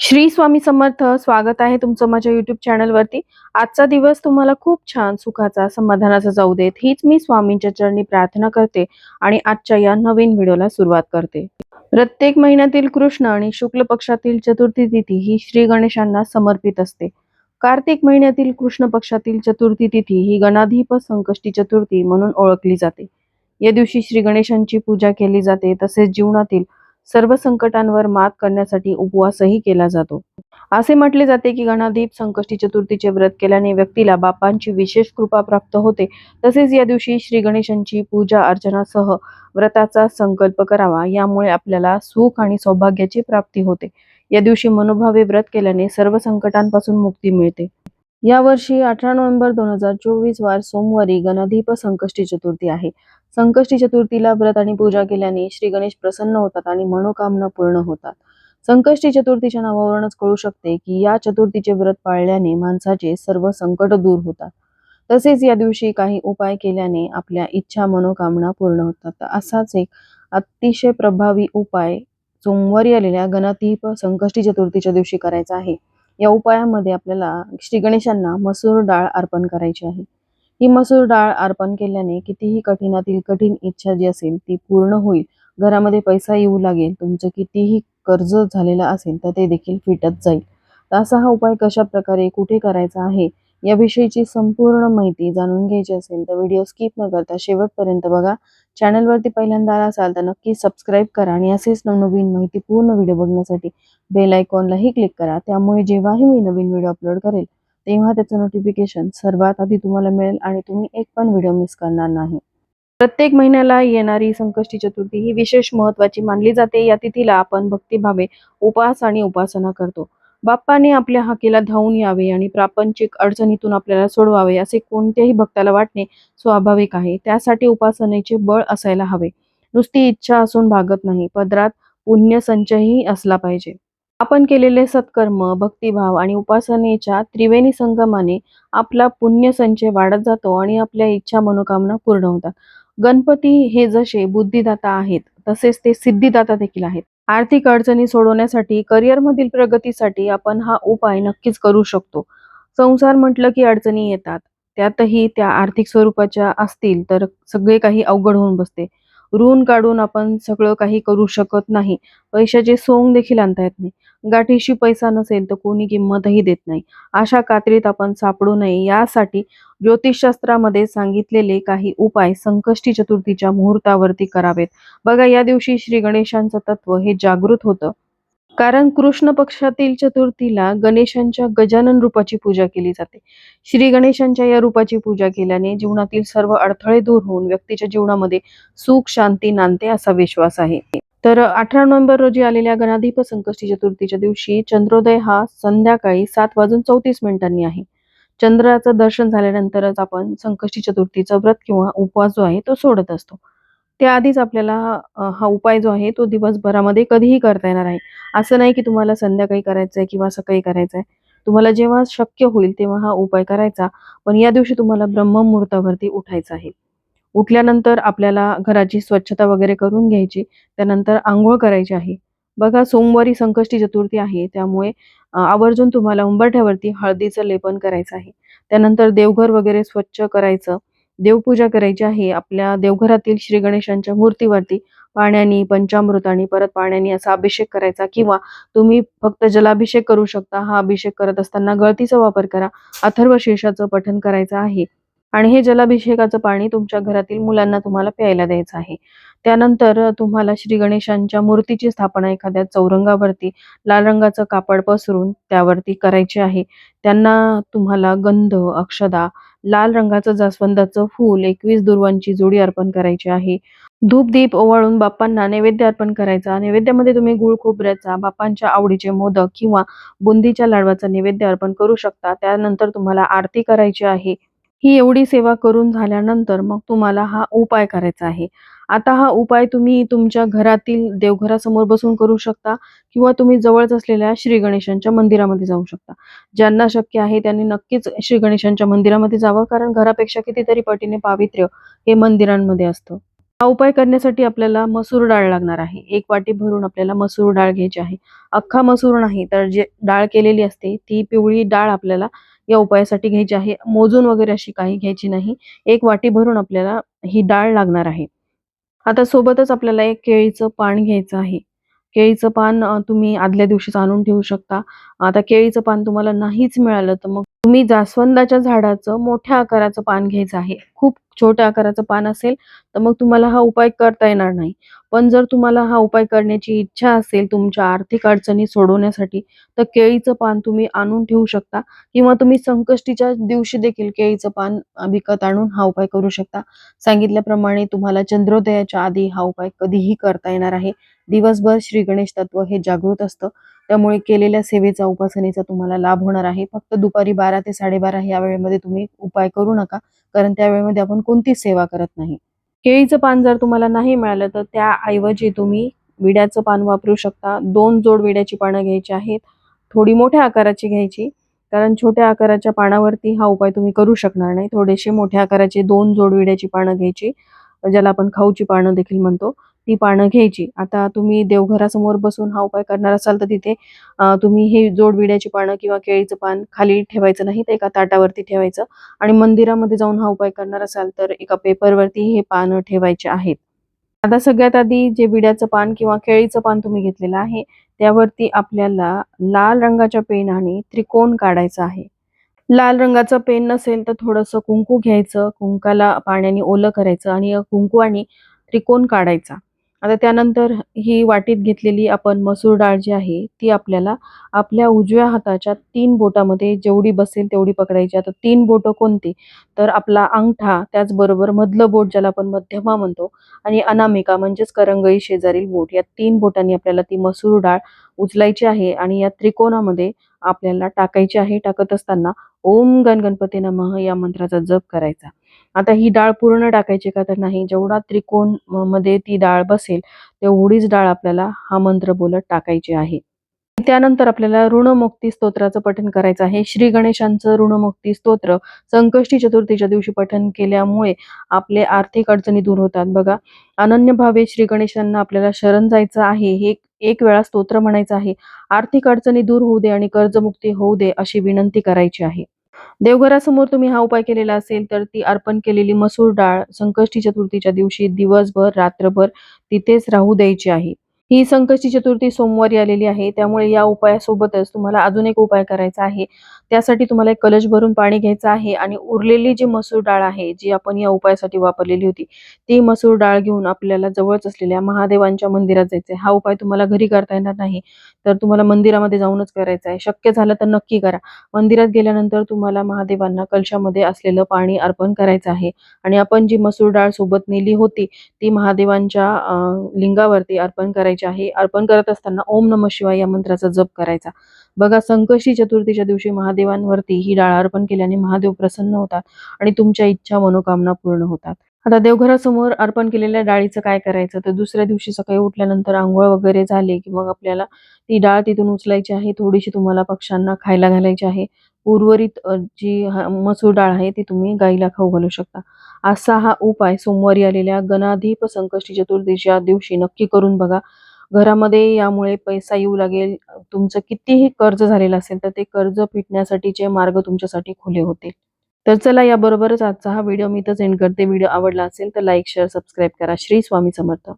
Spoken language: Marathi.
श्री स्वामी समर्थ स्वागत आहे तुमचं माझ्या युट्यूब चॅनलवरती आजचा दिवस तुम्हाला खूप छान सुखाचा समाधानाचा जाऊ देत. हीच मी स्वामींच्या चरणी प्रार्थना करते आणि आजच्या या नवीन व्हिडिओला सुरुवात करते. प्रत्येक महिन्यातील कृष्ण आणि शुक्ल पक्षातील चतुर्थी तिथी ही श्री गणेशांना समर्पित असते. कार्तिक महिन्यातील कृष्ण पक्षातील चतुर्थी तिथी ही गणाधीप संकष्टी चतुर्थी म्हणून ओळखली जाते. या दिवशी श्री गणेशांची पूजा केली जाते तसेच जीवनातील सर्व संकटांवर मात करण्यासाठी उपवासही केला जातो. असे म्हटले जाते की गणाधीप संकष्टी चतुर्थीचे व्रत केल्याने व्यक्तीला बापांची विशेष कृपा प्राप्त होते. तसेच या दिवशी श्री गणेशांची पूजा अर्चनासह व्रताचा संकल्प करावा यामुळे आपल्याला सुख आणि सौभाग्याची प्राप्ती होते. या दिवशी मनोभावे व्रत केल्याने सर्व संकटांपासून मुक्ती मिळते. यावर्षी अठरा नोव्हेंबर दोन हजार चोवीस वार सोमवारी गणाधीप संकष्टी चतुर्थी आहे. संकष्टी चतुर्थीला व्रत आणि पूजा केल्याने श्री गणेश प्रसन्न होतात आणि मनोकामना पूर्ण होतात. संकष्टी चतुर्थीच्या नावावरूनच कळू शकते की या चतुर्थीचे व्रत पाळल्याने माणसाचे सर्व संकट दूर होतात. तसेच या दिवशी काही उपाय केल्याने आपल्या इच्छा मनोकामना पूर्ण होतात. असाच एक अतिशय प्रभावी उपाय सोमवारी आलेल्या गणतीप संकष्टी चतुर्थीच्या दिवशी करायचा आहे. या उपायामध्ये आपल्याला श्री गणेशांना मसूर डाळ अर्पण करायची आहे. ही मसूर डाळ अर्पण केल्याने कितीही कठीणातील कठीण इच्छा जी असेल ती पूर्ण होईल. घरामध्ये पैसा येऊ लागेल तुमचं कितीही कर्ज झालेलं असेल तर ते देखील फिटत जाईल. तर असा हा उपाय कशा प्रकारे कुठे करायचा आहे याविषयीची संपूर्ण माहिती जाणून घ्यायची असेल तर व्हिडिओ स्किप न करता शेवटपर्यंत बघा. चॅनलवरती पहिल्यांदा आला असाल तर नक्की सबस्क्राईब करा आणि असेच नवनवीन माहिती पूर्ण व्हिडिओ बघण्यासाठी बेल आयकॉनलाही क्लिक करा. त्यामुळे जेव्हाही मी नवीन व्हिडिओ अपलोड करेल तेव्हा त्याचं नोटिफिकेशन सर्वात आधी तुम्हाला मिळेल आणि तुम्ही एक पण व्हिडिओ मिस करणार नाही. प्रत्येक महिन्याला येणारी संकष्टी चतुर्थी ही विशेष महत्वाची मानली जाते. या तिथीला आपण भक्तिभावे उपास आणि उपासना करतो. बाप्पाने आपल्या हाकेला धावून यावे आणि प्रापंचिक अडचणीतून आपल्याला सोडवावे असे कोणत्याही भक्ताला वाटणे स्वाभाविक आहे. त्यासाठी उपासनेचे बळ असायला हवे. नुसती इच्छा असून भागत नाही. पदरात पुण्यसंचयही असला पाहिजे. आपण केलेले सत्कर्म भक्तिभाव आणि उपासनेच्या त्रिवेणी संगमाने आपला पुण्य संचय वाढत जातो आणि आपल्या इच्छा मनोकामना पूर्ण होतात. गणपती हे जसे बुद्धिदाता आहेत तसेच ते सिद्धिदाता देखील आहेत. आर्थिक अडचणी सोडवण्यासाठी करिअरमधील प्रगतीसाठी आपण हा उपाय नक्कीच करू शकतो. संसार म्हटलं की अडचणी येतात. त्यातही त्या आर्थिक स्वरूपाच्या असतील तर सगळे काही अवघड होऊन बसते. ऋण काढून आपण सगळं काही करू शकत नाही. पैशाचे सोंग देखील आणता येत नाही. गाठीशी पैसा नसेल तर कोणी किंमतही देत नाही. अशा कात्रीत आपण सापडू नये. यासाठी ज्योतिषशास्त्रामध्ये सांगितलेले काही उपाय संकष्टी चतुर्थीच्या मुहूर्तावरती करावेत. बघा या दिवशी श्री गणेशांचं तत्व हे जागृत होतं. कारण कृष्ण पक्षातील चतुर्थीला गणेशांच्या गजानन रूपाची पूजा केली जाते. श्री गणेशांच्या या रूपाची पूजा केल्याने जीवनातील सर्व अडथळे दूर होऊन व्यक्तीच्या जीवनामध्ये सुख शांती नांदते असा विश्वास आहे. तर अठरा नोव्हेंबर रोजी आलेल्या गणाधीप संकष्टी चतुर्थीच्या दिवशी चंद्रोदय हा संध्याकाळी सात वाजून चौतीस मिनिटांनी आहे. चंद्राचं दर्शन झाल्यानंतरच आपण संकष्टी चतुर्थीचा व्रत किंवा उपवास जो आहे तो सोडत असतो. त्याआधीच आपल्याला हा उपाय जो आहे तो दिवसभरामध्ये कधीही करता येणार आहे. असं नाही की तुम्हाला संध्याकाळी करायचं आहे किंवा सकाळी करायचं आहे तुम्हाला जेव्हा शक्य होईल तेव्हा हा उपाय करायचा. पण या दिवशी तुम्हाला ब्रह्ममुहूर्तावरती उठायचं आहे. उठल्यानंतर आपल्याला घराची स्वच्छता वगैरे करून घ्यायची. त्यानंतर आंघोळ करायची आहे. बघा सोमवारी संकष्टी चतुर्थी आहे. त्यामुळे आवर्जून तुम्हाला उंबरठ्यावरती हळदीचं लेपन करायचं आहे. त्यानंतर देवघर वगैरे स्वच्छ करायचं. देवपूजा करायची आहे. आपल्या देवघरातील श्री गणेशांच्या मूर्तीवरती पाण्याने पंचामृताने परत पाण्याने असा अभिषेक करायचा किंवा तुम्ही फक्त जलाभिषेक करू शकता. हा अभिषेक करत असताना गळतीचा वापर करा. अथर्व शीर्षाचं पठन करायचं आहे. आणि हे जलाभिषेकाचं पाणी तुमच्या घरातील मुलांना तुम्हाला प्यायला द्यायचं आहे. त्यानंतर तुम्हाला श्री गणेशांच्या मूर्तीची स्थापना एखाद्या चौरंगावरती लाल रंगाचं कापड पसरून त्यावरती करायची आहे. त्यांना तुम्हाला गंध अक्षदा लाल रंगाचं जास्वंदाचं फूल एकवीस दुर्वांची जोडी अर्पण करायची आहे. धूप दीप ओवाळून बाप्पांना नैवेद्य अर्पण करायचा. नैवेद्यामध्ये तुम्ही गुळ खोबऱ्याचा बाप्पांच्या आवडीचे मोदक किंवा बुंदीच्या लाडवाचा नैवेद्य अर्पण करू शकता. त्यानंतर तुम्हाला आरती करायची आहे. ही एवढी सेवा करून झाल्यानंतर मग तुम्हाला हा उपाय करायचा आहे. आता हा उपाय तुम्ही तुमच्या घरातील देवघरासमोर बसून करू शकता किंवा तुम्ही जवळच असलेल्या श्री गणेशांच्या मंदिरामध्ये जाऊ शकता. ज्यांना शक्य आहे त्यांनी नक्कीच श्री गणेशांच्या मंदिरामध्ये जावं कारण घरापेक्षा कितीतरी पटीने पावित्र्य हे मंदिरांमध्ये असतं. हा उपाय करण्यासाठी आपल्याला मसूर डाळ लागणार आहे. एक वाटी भरून आपल्याला मसूर डाळ घ्यायची आहे. अख्खा मसूर नाही तर जे डाळ केलेली असते ती पिवळी डाळ आपल्याला या उपायासाठी घ्यायची आहे. मोजून वगैरे अशी काही घ्यायची नाही. एक वाटी भरून आपल्याला ही डाळ लागणार आहे. आता सोबतच आपल्याला एक केळीचं पान घ्यायचं आहे. केळीचं पान तुम्ही आदल्या दिवशीच आणून ठेवू शकता. आता केळीचं पान तुम्हाला नाहीच मिळालं तर मग तुम्ही जास्वंदाच्या झाडाचं मोठ्या आकाराचं पान घ्यायचं आहे. खूप छोट्या आकाराचं पान असेल तर मग तुम्हाला हा उपाय करता येणार नाही. पण जर तुम्हाला हा उपाय करण्याची इच्छा असेल तुमच्या आर्थिक अडचणी सोडवण्यासाठी तर केळीचं पान तुम्ही आणून ठेवू शकता किंवा तुम्ही संकष्टीच्या दिवशी देखील केळीचं पान विकत आणून हा उपाय करू शकता. सांगितल्याप्रमाणे तुम्हाला चंद्रोदयाच्या आधी हा उपाय कधीही करता येणार आहे. दिवसभर श्री गणेश तत्व हे जागृत असतं. त्यामुळे केलेल्या सेवेचा उपासनेचा तुम्हाला लाभ होणार आहे. फक्त दुपारी बारा ते साडेबारा या वेळेमध्ये तुम्ही उपाय करू नका कारण त्या वेळेमध्ये आपण कोणतीच सेवा करत नाही. केळीचं पान जर तुम्हाला नाही मिळालं तर त्याऐवजी तुम्ही विड्याचं पान वापरू शकता. दोन जोड विड्याची पानं घ्यायची आहेत. थोडी मोठ्या आकाराची घ्यायची कारण छोट्या आकाराच्या पानावरती हा उपाय तुम्ही करू शकणार नाही. थोडेसे मोठ्या आकाराचे दोन जोड विड्याची पानं घ्यायची ज्याला आपण खाऊची पानं देखील म्हणतो. ती पानं घ्यायची. आता तुम्ही देवघरासमोर बसून हा उपाय करणार असाल तर तिथे तुम्ही हे जोडविड्याची पानं किंवा केळीचं पान खाली ठेवायचं नाही तर एका ताटावरती ठेवायचं. आणि मंदिरामध्ये जाऊन हा उपाय करणार असाल तर एका पेपरवरती हे पानं ठेवायचे आहेत. आता सगळ्यात आधी जे विड्याचं पान किंवा केळीचं पान तुम्ही घेतलेलं आहे त्यावरती आपल्याला लाल रंगाच्या पेनाने त्रिकोण काढायचा आहे. लाल रंगाचं पेन नसेल तर थोडंसं कुंकू घ्यायचं कुंकाला पाण्याने ओलं करायचं आणि कुंकू आणि त्रिकोण काढायचा. आता त्यानंतर ही वाटीत घेतलेली आपण मसूर डाळ जी आहे ती आपल्याला आपल्या उजव्या हाताच्या तीन बोटामध्ये जेवढी बसेल तेवढी पकडायची. आता तीन बोटं कोणती? तर आपला अंगठा त्याचबरोबर मधलं बोट ज्याला आपण मध्यमा म्हणतो आणि अनामिका म्हणजेच करंगळी शेजारील बोट. या तीन बोटांनी आपल्याला ती मसूर डाळ उचलायची आहे आणि या त्रिकोणामध्ये आपल्याला टाकायची आहे. टाकत असताना ओम गण गणपती नमः या मंत्राचा जप करायचा. आता ही डाळ पूर्ण टाकायची का तर नाही जेवढा त्रिकोणमध्ये ती डाळ बसेल तेवढीच डाळ आपल्याला हा मंत्र बोलत टाकायची आहे. त्यानंतर आपल्याला ऋणमुक्ती स्तोत्राचं पठण करायचं आहे. श्री गणेशांचं ऋणमुक्ती स्तोत्र संकष्टी चतुर्थीच्या दिवशी पठण केल्यामुळे आपले आर्थिक अडचणी दूर होतात. बघा अनन्य भावे श्री गणेशांना आपल्याला शरण जायचं आहे हे एक वेळा स्तोत्र म्हणायचं आहे. आर्थिक अडचणी दूर होऊ दे आणि कर्जमुक्ती होऊ दे अशी विनंती करायची आहे. देवघरासमोर तुम्ही हा उपाय केलेला असेल तर ती अर्पण केलेली मसूर डाळ संकष्टी चतुर्थीच्या दिवशी दिवसभर रात्रभर तिथेच राहू द्यायची आहे. ही संकष्टी चतुर्थी सोमवारी आलेली आहे. त्यामुळे या उपायासोबतच तुम्हाला अजून एक उपाय करायचा आहे. त्यासाठी तुम्हाला एक कलश भरून पाणी घ्यायचं आहे आणि उरलेली जी मसूर डाळ आहे जी आपण या उपायासाठी वापरलेली होती ती मसूर डाळ घेऊन आपल्याला जवळच असलेल्या महादेवांच्या मंदिरात जायचंय. हा उपाय तुम्हाला घरी करता येणार नाही तर तुम्हाला मंदिरामध्ये जाऊनच करायचा आहे शक्य झालं तर नक्की करा. मंदिरात गेल्यानंतर तुम्हाला महादेवांना कलशामध्ये असलेलं पाणी अर्पण करायचं आहे आणि आपण जी मसूर डाळ सोबत नेली होती ती महादेवांच्या लिंगावरती अर्पण करायची आहे. अर्पण करत असताना ओम नम शिवाय या मंत्राचा जप करायचा. बघा संकष्टी चतुर्थीच्या दिवशी महादेवांवरती ही डाळ अर्पण केल्याने महादेव प्रसन्न होतात आणि तुमच्या इच्छा मनोकामना पूर्ण होतात. आता देवघरासमोर अर्पण केलेल्या डाळीचं काय करायचं? तर दुसऱ्या दिवशी सकाळी उठल्यानंतर आंघोळ वगैरे झाले की मग आपल्याला ती डाळ तिथून उचलायची आहे थोडीशी तुम्हाला पक्ष्यांना खायला घालायची आहे. उर्वरित जी मसूर डाळ आहे ती तुम्ही गाईला खाऊ घालू शकता. असा हा उपाय सोमवारी आलेल्या गणाधीप संकष्टी चतुर्थीच्या दिवशी नक्की करून बघा. घरामध्ये यामुळे पैसा येऊ लागेल. तुमचं कितीही कर्ज झालेलं असेल तर ते कर्ज फिटण्यासाठीचे मार्ग तुमच्यासाठी खुले होतील. तर चला याबरोबरच आजचा हा व्हिडिओ मी इथंच एंड करते. व्हिडिओ आवडला असेल तर लाईक शेअर सबस्क्राईब करा. श्री स्वामी समर्थ.